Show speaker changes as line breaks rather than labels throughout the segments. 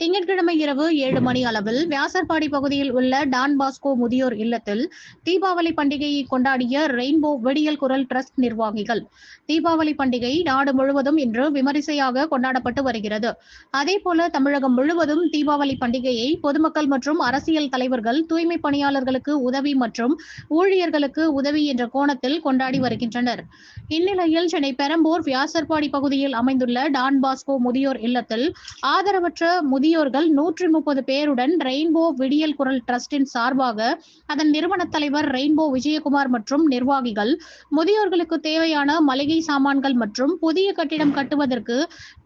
திங்கட்கிழமை இரவு ஏழு மணி அளவில் வியாசர்பாடி பகுதியில் உள்ள டான் பாஸ்கோ முதியோர் இல்லத்தில் தீபாவளி பண்டிகையை கொண்டாடிய ரெயின்போ வெடியல் குரல் ட்ரஸ்ட் நிர்வாகிகள். தீபாவளி பண்டிகை நாடு முழுவதும் இன்று விமரிசையாக கொண்டாடப்பட்டு வருகிறது. அதேபோல தமிழகம் முழுவதும் தீபாவளி பண்டிகையை பொதுமக்கள் மற்றும் அரசியல் தலைவர்கள் தூய்மை பணியாளர்களுக்கு உதவி மற்றும் ஊழியர்களுக்கு உதவி என்ற கோணத்தில் கொண்டாடி வருகின்றனர். இந்நிலையில் சென்னை பெரம்பூர் வியாசர்பாடி பகுதியில் அமைந்துள்ள டான் பாஸ்கோ முதியோர் இல்லத்தில் ஆதரவற்ற முதியோர்கள் நூற்றி முப்பது பேருடன் ரெயின்போ விடியல் குரல் டிரஸ்டின் சார்பாக அதன் நிறுவன தலைவர் ரெயின்போ விஜயகுமார் மற்றும் நிர்வாகிகள் முதியோர்களுக்கு தேவையான மளிகை சாமான்கள் மற்றும் புதிய கட்டிடம் கட்டுவதற்கு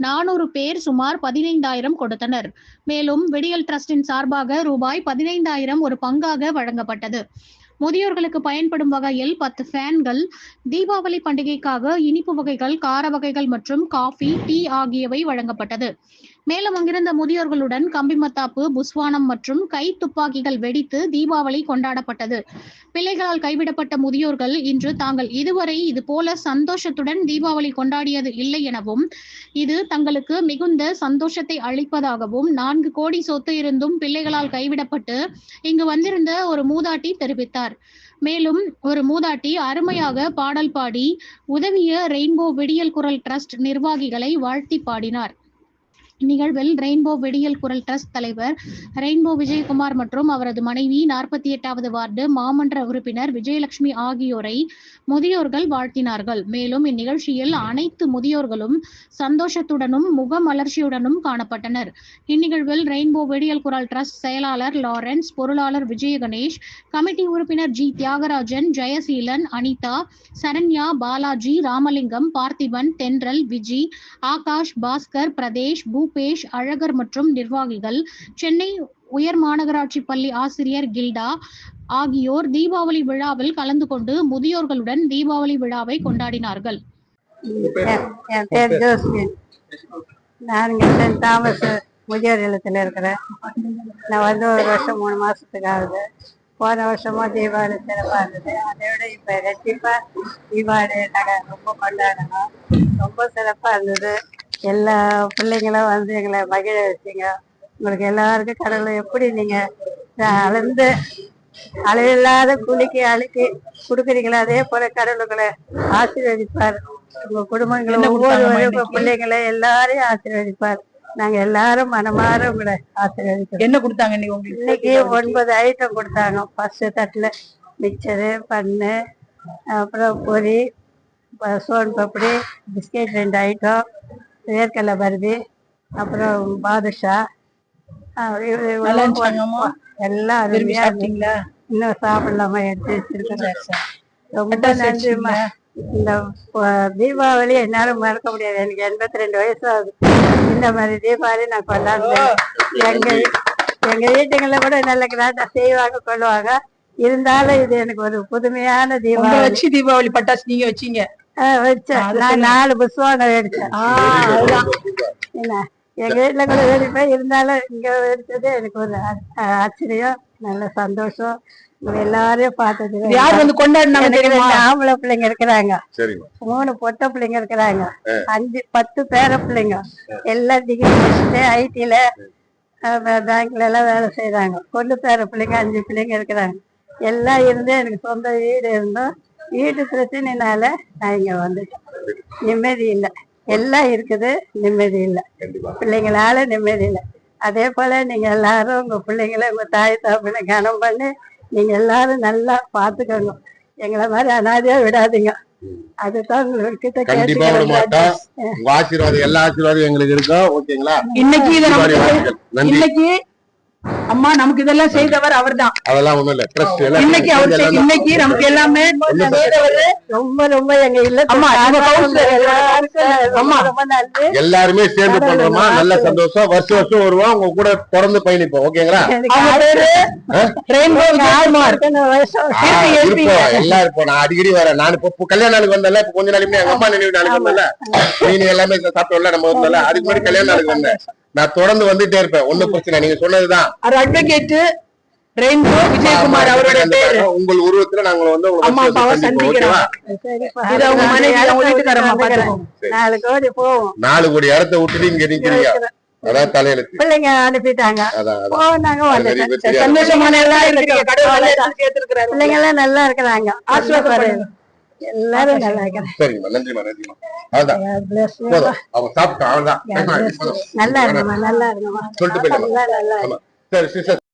நானூறு பேர் சுமார் பதினைந்தாயிரம் கொடுத்தனர். மேலும் விடியல் டிரஸ்டின் சார்பாக ரூபாய் பதினைந்தாயிரம் ஒரு பங்காக வழங்கப்பட்டது. முதியோர்களுக்கு பயன்படும் வகையில் பத்து ஃபேன்கள் தீபாவளி பண்டிகைக்காக இனிப்பு வகைகள் கார வகைகள் மற்றும் காஃபி டீ ஆகியவை வழங்கப்பட்டது. மேலும் அங்கிருந்த முதியோர்களுடன் கம்பிமத்தாப்பு புஸ்வானம் மற்றும் கை துப்பாக்கிகள் வெடித்து தீபாவளி கொண்டாடப்பட்டது. பிள்ளைகளால் கைவிடப்பட்ட முதியோர்கள் இன்று தாங்கள் இதுவரை இது போல சந்தோஷத்துடன் தீபாவளி கொண்டாடியது இல்லை எனவும் இது தங்களுக்கு மிகுந்த சந்தோஷத்தை அளிப்பதாகவும் நான்கு கோடி சொத்து இருந்தும் பிள்ளைகளால் கைவிடப்பட்டு இங்கு வந்திருந்த ஒரு மூதாட்டி தெரிவித்தார். மேலும் ஒரு மூதாட்டி அருமையாக பாடல் பாடி உதவிய ரெயின்போ விடியல் குரல் ட்ரஸ்ட் நிர்வாகிகளை வாழ்த்தி பாடினார். நிகழ்வில் ரெயின்போ வெடியல் குரல் ட்ரஸ்ட் தலைவர் ரெயின்போ விஜயகுமார் மற்றும் அவரது மனைவி நாற்பத்தி எட்டாவது வார்டு மாமன்ற உறுப்பினர் விஜயலட்சுமி ஆகியோரை முதியோர்கள் வாழ்த்தினார்கள். மேலும் இந்நிகழ்ச்சியில் அனைத்து முதியோர்களும் சந்தோஷத்துடனும் முகமலர்ச்சியுடனும் காணப்பட்டனர். இந்நிகழ்வில் ரெயின்போ வெடியல் குரல் ட்ரஸ்ட் செயலாளர் லாரன்ஸ் பொருளாளர் விஜய கணேஷ் கமிட்டி உறுப்பினர் ஜி தியாகராஜன் ஜெயசீலன் அனிதா சரண்யா பாலாஜி ராமலிங்கம் பார்த்திபன் தென்றல் விஜி ஆகாஷ் பாஸ்கர் பிரதேஷ் பூபேஷ் அழகர் மற்றும் நிர்வாகிகள் சென்னை உயர் மாநகராட்சி பள்ளி ஆசிரியர் கில்டா ஆகியோர் தீபாவளி விழாவில் கலந்து கொண்டு முதியோர்களுடன் தீபாவளி விழாவை கொண்டாடினார்கள்.
என் பேர் ஜோஸ்மின். நான் இங்கே சென்ட் தாமஸ் முதியோர் இல்லத்தில் இருக்கிறேன். நான் வந்து ஒரு வருஷம் மூணு மாசத்துக்கு ஆகுது. போன வருஷமும் தீபாவளி சிறப்பாக இருந்தது. அதை விட இப்போ ரெட்டிப்பாக தீபாவளி நாங்கள் ரொம்ப கொண்டாடணும். ரொம்ப சிறப்பாக இருந்தது. எல்லா பிள்ளைங்களும் வந்து எங்களை மகிழ வச்சீங்க. உங்களுக்கு எல்லாருக்கும் கடவுளை எப்படி நீங்கள் அளந்து அளவில்லாத குளிக்கு அழுக்கி கொடுக்குறீங்களோ அதே போல கடவுளுங்களை ஆசீர்வதிப்பார். உங்க குடும்பங்களை
என்ன
ஒவ்வொரு
கொடுத்தாங்கம்மா
உங்க பிள்ளைங்களை எல்லாரையும் ஆசீர்வதிப்பார். நாங்க எல்லாரும் மனமாற உங்களை ஆசீர்வதிக்கிறோம்.
என்ன கொடுத்தாங்க இன்னைக்கு
இன்னைக்கு ஒன்பது ஐட்டம் கொடுத்தாங்க. ஃபர்ஸ்ட் தட்டுல மிக்சரு பண்ணு அப்புறம் பொரி சோன் பப்படி பிஸ்கெட் ரெண்டு ஐட்டம் வேர்க்கடலை பருதி அப்புறம் பாதுஷா? எல்லாம் அருமையா இருந்துச்சு.
சாப்பிட்டீங்களா
இன்னும் சாப்பிடலாமா எடுத்து வச்சிருக்கிறேன்.
சரி, சரி.
ரொம்ப நன்றிம்மா. இந்த தீபாவளி என்னால மறக்க முடியாது. எனக்கு எண்பத்தி ரெண்டு வயசு ஆகுது. இந்த மாதிரி தீபாவளி நான் கொண்டாடுறேன் எங்க எங்க வீட்டுங்கள கூட நல்ல கிராண்டா செய்வாங்க கொள்ளுவாங்க. இருந்தாலும் இது எனக்கு ஒரு புதுமையான தீபாவளி.
வச்சு தீபாவளி பட்டாசு நீங்க வச்சீங்க.
நான். நாலு
ஆ, அதுதான்.
என்ன? எங்க வீட்டுல கூட வெடிப்பேன் இருந்தாலும் இங்க வெடிச்சது எனக்கு ஒரு ஆச்சரியம் நல்ல சந்தோஷம். எல்லாரையும் பார்த்தது
யார் வந்து கொண்டாடினாங்க
ஆம்பளை பிள்ளைங்க இருக்கிறாங்க. மூணு பொட்டை பிள்ளைங்க இருக்கிறாங்க. அஞ்சு பத்து பேர பிள்ளைங்க. எல்லாம் டிகிரி முடிச்சுட்டு ஐடில பேங்க்ல எல்லாம் வேலை செய்யறாங்க பொண்ணு பேர பிள்ளைங்க அஞ்சு பிள்ளைங்க இருக்கிறாங்க. எல்லாம் இருந்து எனக்கு சொந்த வீடு இருந்தோம் வீட்டு பிரச்சனைனால நான் இங்க வந்துட்டேன் நிம்மதி இல்லை. எல்லாம் இருக்குது நிம்மதி இல்லை. பிள்ளைங்களால நிம்மதி இல்லை. அதே போல நீங்க எல்லாரும் உங்க பிள்ளைங்களை உங்க தாய் தாப்பினை கனம் பண்ணி நீங்க எல்லாரும் நல்லா பாத்துக்கோங்க. எங்களை மாதிரி அனாதையா விடாதீங்க. அதுதான் உங்ககிட்ட
கண்டிப்பா விட மாட்டோம் உங்க ஆசீர்வாதம் எல்லா ஆசீர்வாதம் எங்களுக்கு இருக்கும் ஓகேங்களா?
இன்னைக்கு அம்மா நமக்கு இதெல்லாம் செய்தவர் அவர்தான்.
அதெல்லாம் ஒண்ணும் இல்ல. ட்ரஸ்ட் எல்லாம்
இன்னைக்கு அவர் இன்னைக்கு நமக்கு எல்லாமே
ரொம்ப ரொம்ப எங்க இல்ல.
அம்மா, அம்மா.
எல்லாருமே சேர்ந்து பண்றோமா? நல்ல சந்தோஷம். வருஷம் வருஷம் வருவோம் உங்க கூட தொடர்ந்து பயணிப்போம். ஓகேங்களா? எல்லாம் இருப்போம். நான் அடிக்கடி வரேன். நான் இப்போ கல்யாண நாளுக்கு வந்தேன்ல. இப்போ கொஞ்ச நாளைக்கு எங்க அம்மா நினைவு நாளைக்கு வந்தேன்ல. நீ எல்லாமே சாப்பிட்டோம்ல நம்ம வந்தோம்ல. அதுக்கு முன்னாடி கல்யாண நாளுக்கு வந்தேன். நான் தொடர்ந்து வந்துட்டே இருப்பேன். ஒண்ணும் பிரச்சனை நீங்க சொன்னதுதான்.
அவர் அட்வொகேட் ரெயின்போ விஜயகுமார் அவரோட பேரு.
உங்கள் உருவத்துல நாங்க வந்து
அம்மா, அப்பாவை
சந்திப்போம்,
சந்திக்கிறோம்.
ஓகேவா?
சரிப்பா.
இது அவங்க மனைவி, அவங்க வீட்டுக்காரம்மா
வந்துக்கிறேன்.
பாத்துக்கோங்க.
நாலு கோடி போவோம்.
நாலு கோடி இடத்த விட்டுட்டு இங்க நிக்கிறீங்க. அதான் தலையெழுத்து.
பிள்ளைங்க அனுப்பிட்டாங்க. போனாங்க.
சந்தோஷமான எல்லாம் நல்ல இடத்துல சேர்த்திருக்கிறாரு
பிள்ளைங்க எல்லாம் நல்லா இருக்கிறாங்க.
ஆசீர்வாதப்படுங்க.
எல்லாரும் நல்லா இருக்கிறாங்க
சரிங்கம்மா நன்றிம்மா நன்றிம்மா. போதும். அவன் சாப்பிட்டான்
bless. you. நல்லா இருங்கம்மா நல்லா இருங்கம்மா.
சொல்லிட்டு போயிடலாம் சரி சிஸ்டர்.